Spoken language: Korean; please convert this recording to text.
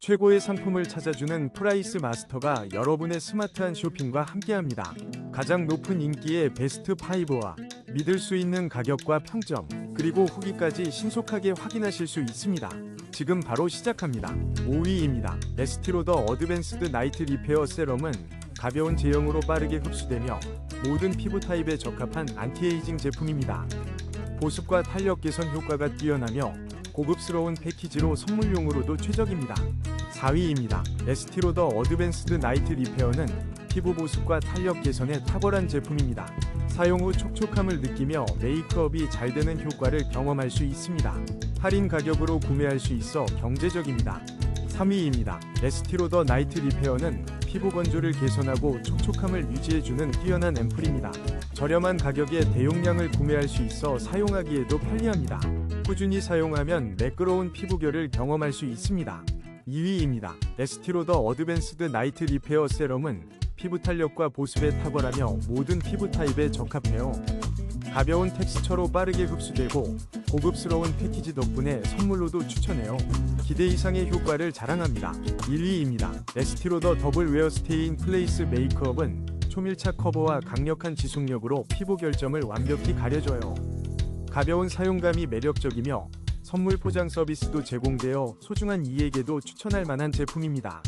최고의 상품을 찾아주는 프라이스 마스터가 여러분의 스마트한 쇼핑과 함께합니다. 가장 높은 인기의 베스트 5와 믿을 수 있는 가격과 평점, 그리고 후기까지 신속하게 확인하실 수 있습니다. 지금 바로 시작합니다. 5위입니다. 에스티로더 어드밴스드 나이트 리페어 세럼은 가벼운 제형으로 빠르게 흡수되며 모든 피부 타입에 적합한 안티에이징 제품입니다. 보습과 탄력 개선 효과가 뛰어나며 고급스러운 패키지로 선물용으로도 최적입니다. 4위입니다. 에스티로더 어드밴스드 나이트 리페어는 피부 보습과 탄력 개선에 탁월한 제품입니다. 사용 후 촉촉함을 느끼며 메이크업이 잘 되는 효과를 경험할 수 있습니다. 할인 가격으로 구매할 수 있어 경제적입니다. 3위입니다. 에스티로더 나이트 리페어는 피부 건조를 개선하고 촉촉함을 유지해주는 뛰어난 앰플입니다. 저렴한 가격에 대용량을 구매할 수 있어 사용하기에도 편리합니다. 꾸준히 사용하면 매끄러운 피부결을 경험할 수 있습니다. 2위입니다. 에스티로더 어드밴스드 나이트 리페어 세럼은 피부 탄력과 보습에 탁월하며 모든 피부 타입에 적합해요. 가벼운 텍스처로 빠르게 흡수되고 고급스러운 패키지 덕분에 선물로도 추천해요. 기대 이상의 효과를 자랑합니다. 1위입니다. 에스티로더 더블 웨어 스테인 플레이스 메이크업은 초밀착 커버와 강력한 지속력으로 피부 결점을 완벽히 가려줘요. 가벼운 사용감이 매력적이며 선물 포장 서비스도 제공되어 소중한 이에게도 추천할 만한 제품입니다.